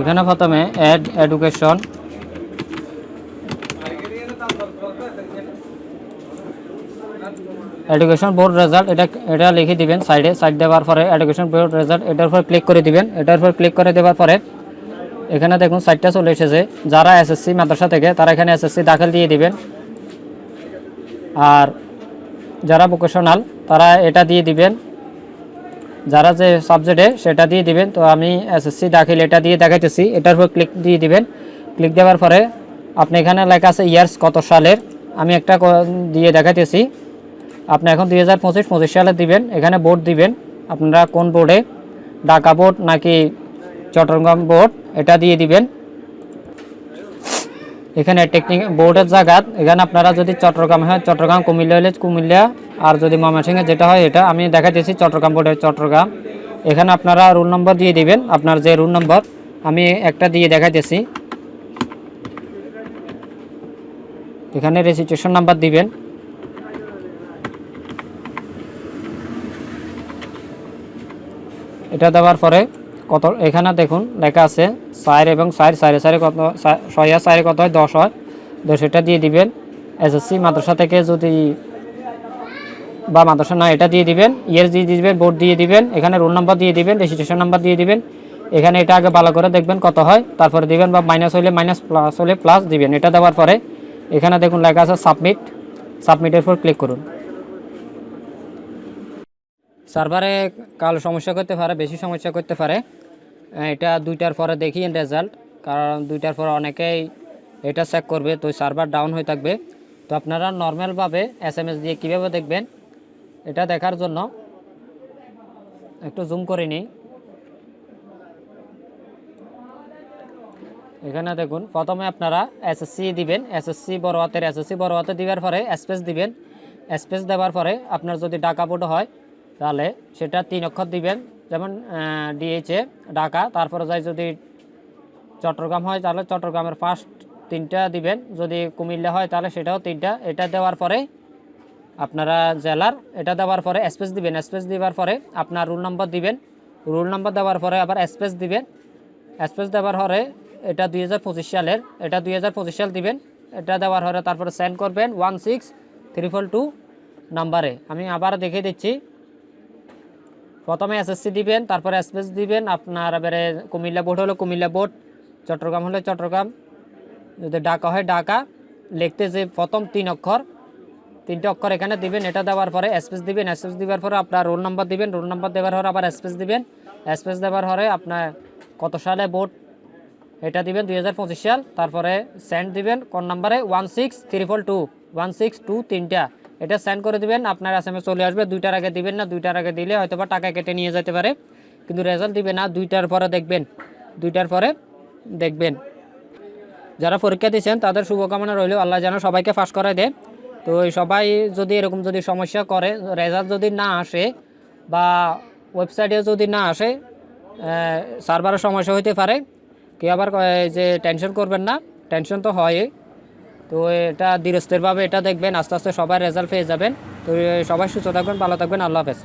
এখানে প্রথমে add education education board result এটা এটা লিখে দিবেন সাইডে সাইড দেওয়ার পরে এডুকেশন বোর্ড রেজাল্ট এটার উপর ক্লিক করে দিবেন। এটার উপর ক্লিক করে দেওয়ার পরে এখানে দেখুন সাইটটা চলে এসেছে। যারা এসএসসি মাদ্রাসা থেকে, তারা এখানে এসএসসি দাখিল দিয়ে দিবেন। আর যারা ভোকেশনাল তারা এটা দিয়ে দিবেন। যারা যে সাবজেক্টে সেটা দিয়ে দিবেন। তো আমি এসএসসি দাখিল এটা দিয়ে দেখাইতেছি। এটার উপর ক্লিক দিয়ে দিবেন। ক্লিক দেওয়ার পরে আপনি এখানে লেখা আছে ইয়ার্স কত সালের? আমি একটা দিয়ে দেখাইতেছি। আপনি এখন দুই হাজার পঁচিশ পঁচিশ সালে দিবেন। এখানে বোর্ড দিবেন। আপনারা কোন বোর্ডে ঢাকা বোর্ড নাকি চট্টগ্রাম বোর্ড এটা দিয়ে দিবেন। এখানে টেকনিক বোর্ডের জায়গা। এখানে আপনারা যদি চট্টগ্রাম হয়, চট্টগ্রাম, কুমিল্লা হলে কুমিল্লা আর যদি ময়মনসিংহে যেটা হয় এটা, আমি দেখাইতেছি চট্টগ্রাম বোর্ডের চট্টগ্রাম। এখানে আপনারা রুল নম্বর দিয়ে দিবেন, আপনার যে রুল নম্বর, আমি একটা দিয়ে দেখাইতেছি। এখানে রেজিস্ট্রেশন নাম্বার দিবেন। এটা দেওয়ার পরে কত, এখানে দেখুন, লেখা আছে সাইর এবং সাইর সাইরে সাইরে কত, ছয় সাইরে কত হয়? দশ হয়। দশ এটা দিয়ে দিবেন। এসএসসি মাদ্রাসা থেকে যদি বা মাদ্রাসা না, এটা দিয়ে দিবেন ইয়ার দিয়ে দিবেন বোর্ড দিয়ে দিবেন, এখানে রোল নাম্বার দিয়ে দিবেন রেজিস্ট্রেশন নাম্বার দিয়ে দিবেন, এখানে এটা আগে ভালো করে দেখবেন কত হয়, তারপরে দিবেন বা মাইনাস হলে মাইনাস প্লাস হলে প্লাস দিবেন, এটা দেওয়ার পরে এখানে দেখুন লেখা আছে সাবমিট সাবমিটের উপর ক্লিক করুন। সার্ভারে কাল সমস্যা করতে পারে, বেশি সমস্যা করতে পারে এটা দুইটার পরে দেখি রেজাল্ট কারণ দুইটার পরে অনেকেই এটা চেক করবে, তো সার্ভার ডাউন হয়ে থাকবে। তো আপনারা নর্মালভাবে এস এম এস দিয়ে কীভাবে দেখবেন? এটা দেখার জন্য। একটু জুম করে নিই। এখানে দেখুন, প্রথমে আপনারা এসএসসি দিবেন। এসএসসি বড় হাতের এসএসসি বড় হাতে দেওয়ার পরে স্পেস দিবেন। স্পেস দেওয়ার পরে আপনার যদি ডাকা বোর্ড হয়, তাহলে সেটা তিন অক্ষর দিবেন। যেমন ডিএইচএ ঢাকা, তারপরে যাই যদি চট্টগ্রাম হয়, তাহলে চট্টগ্রামের ফার্স্ট তিনটা দিবেন। যদি কুমিল্লা হয়, তাহলে সেটাও তিনটা। এটা দেওয়ার পরে আপনারা জেলার, এটা দেওয়ার পরে স্পেস দিবেন স্পেস দেওয়ার পরে আপনার রুল নম্বর দিবেন। রুল নম্বর দেওয়ার পরে আবার স্পেস দিবেন। স্পেস দেওয়ার পরে এটা দুই হাজার পঁচিশ সালের, এটা দুই হাজার পঁচিশ সাল দিবেন। এটা দেওয়ার পরে তারপরে সেন্ড করবেন ওয়ান সিক্স ত্রিপল টু নাম্বারে। আমি আবার দেখে দিচ্ছি। প্রথমে এসএসসি দিবেন, তারপরে স্পেস দিবেন। আপনার এবারে কুমিল্লা বোর্ড হলো কুমিল্লা বোর্ড চট্টগ্রাম হলে চট্টগ্রাম। যদি ঢাকা হয় ঢাকা, লিখতে যে প্রথম তিন অক্ষর তিনটে অক্ষর এখানে দিবেন, এটা দেওয়ার পরে স্পেস দিবেন স্পেস দেওয়ার পরে আপনার রোল নাম্বার দিবেন রোল নাম্বার দেওয়ার পরে আবার স্পেস দিবেন স্পেস দেওয়ার পরে আপনার কত সালে বোর্ড এটা দিবেন দুই হাজার পঁচিশ সাল, তারপরে সেন্ড দিবেন, কোন নাম্বারে one six triple two one six two তিনটা, এটা সেন্ড করে দিবেন, আপনার এস এম এস চলে আসবে, দুইটার আগে দিবেন না, দুইটার আগে দিলে হয়তো বা টাকা কেটে নিয়ে যেতে পারে, কিন্তু রেজাল্ট দিবে না, দুইটার পরে দেখবেন, দুইটার পরে দেখবেন। যারা পরীক্ষা দিয়েছেন, তাদের শুভকামনা রইল, আল্লাহ যেন সবাইকে পাস করে দেয়। তো সবাই যদি এরকম যদি সমস্যা করে রেজাল্ট যদি না আসে বা ওয়েবসাইটে যদি না আসে সার্ভারের সমস্যা হইতে পারে। কেউ আবার যে টেনশন করবেন না টেনশন তো হয় তো এটা ধীরস্থিরভাবে এটা দেখবেন, আস্তে আস্তে সবাই রেজাল্ট পেয়ে যাবেন। তো সবাই সুস্থ থাকবেন, ভালো থাকবেন, আল্লাহ হাফেজ।